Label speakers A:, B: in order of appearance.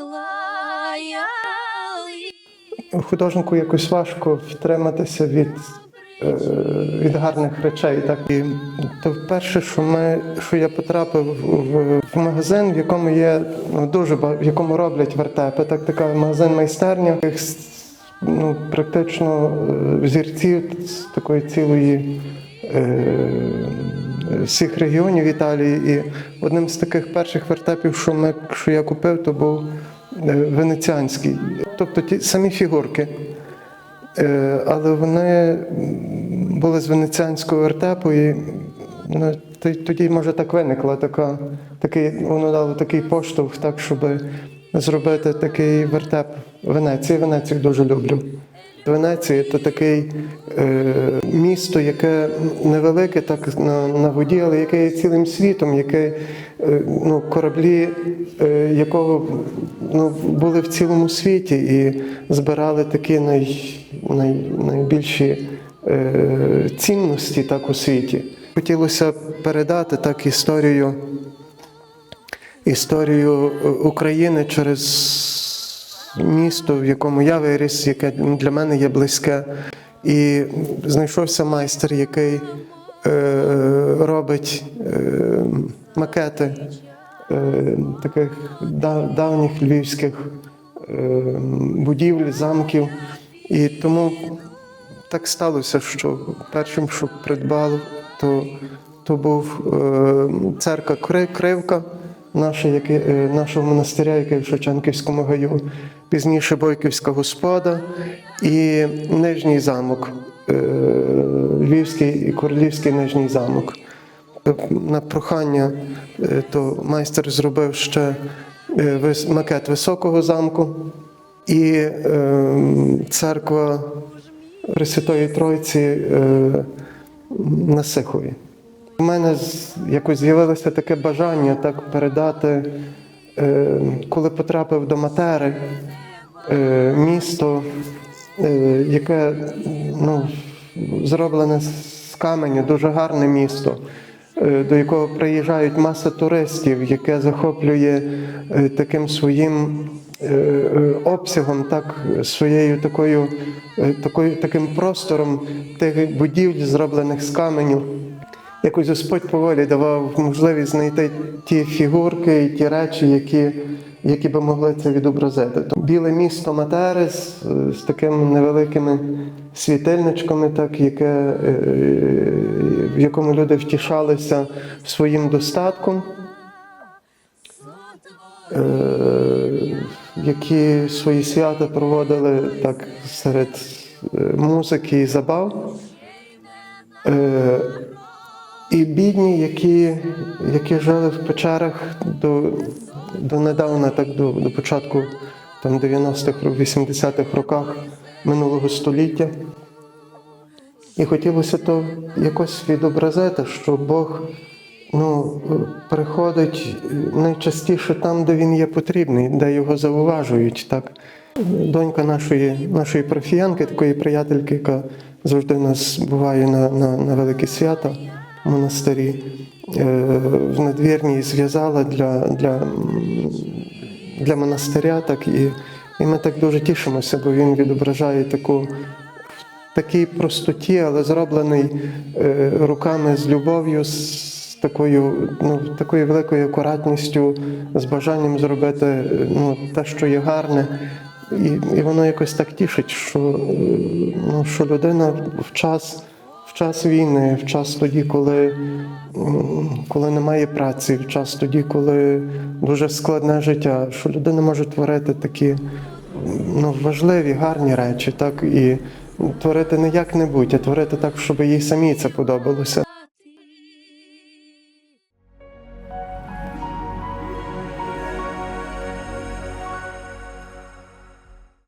A: лаяли.
B: Художнику якось важко втриматися від, е, від гарних речей. Так і то вперше, що ми, що я потрапив в, в магазин, в якому є ну, дуже в якому роблять вертепи. Так, така магазин майстерня. Їх Ну, практично е, взірців з такої цілої е, всіх регіонів Італії. І одним з таких перших вертепів, що, ми, що я купив, то був е, венеціанський. Тобто ті самі фігурки. Е, Але вони були з венеціанського вертепу, і ну, тоді, може, так виникла така, такий, воно дало такий поштовх, так, щоб зробити такий вертеп Венеції. Венецію дуже люблю. Венеція це такий е, місто, яке невелике, так на, на воді, але яке є цілим світом, яке е, ну, кораблі, е, якого ну, були в цілому світі і збирали такі най, най, найбільші е, цінності так у світі. Хотілося передати так історію, історію е, України через місто, в якому я виріс, яке для мене є близьке. І знайшовся майстер, який е, робить е, макети е, таких дав- давніх львівських е, будівель, замків. І тому так сталося, що першим, що придбав, то, то був е, церква Кривка нашого монастиря, який в Шевченківському гаю, пізніше Бойківська господа і Нижній замок, е, Львівський і Королівський Нижній замок. На прохання е, то майстер зробив ще е, макет високого замку і е, церква Пресвятої Тройці е, на Сихові. У мене якось з'явилося таке бажання так передати, е, коли потрапив до Матери, е, місто, е, яке ну, зроблене з каменю, дуже гарне місто, до якого приїжджають маса туристів, яке захоплює таким своїм обсягом, так, своєю такою, такою, таким простором тих будівель, зроблених з каменю. Якось Господь поволі давав можливість знайти ті фігурки і ті речі, які, які би могли це відобразити. Біле місто Матери з, з такими невеликими світильничками, так, яке, е, в якому люди втішалися своїм достатком, е, які свої свята проводили так серед е, музики і забав. І бідні, які, які жили в печерах до, до недавна, так до, до початку там, 90-х, 80-х роках минулого століття. І хотілося то якось відобразити, що Бог ну, приходить найчастіше там, де він є потрібний, де його зауважують. Так? Донька нашої, нашої профіянки, такої приятельки, яка завжди у нас буває на, на, на великі свята в монастирі, е, в надвірній зв'язала для, для, для монастиря, так і, і ми так дуже тішимося, бо він відображає таку такій простоті, але зроблений е, руками з любов'ю, з такою, ну, такою великою акуратністю, з бажанням зробити ну, те, що є гарне. І, і воно якось так тішить, що, е, ну, що людина в час, в час війни, в час тоді, коли, коли немає праці, в час тоді, коли дуже складне життя, що людина може творити такі ну, важливі, гарні речі, так і творити не як-небудь, а творити так, щоб їй самій це подобалося.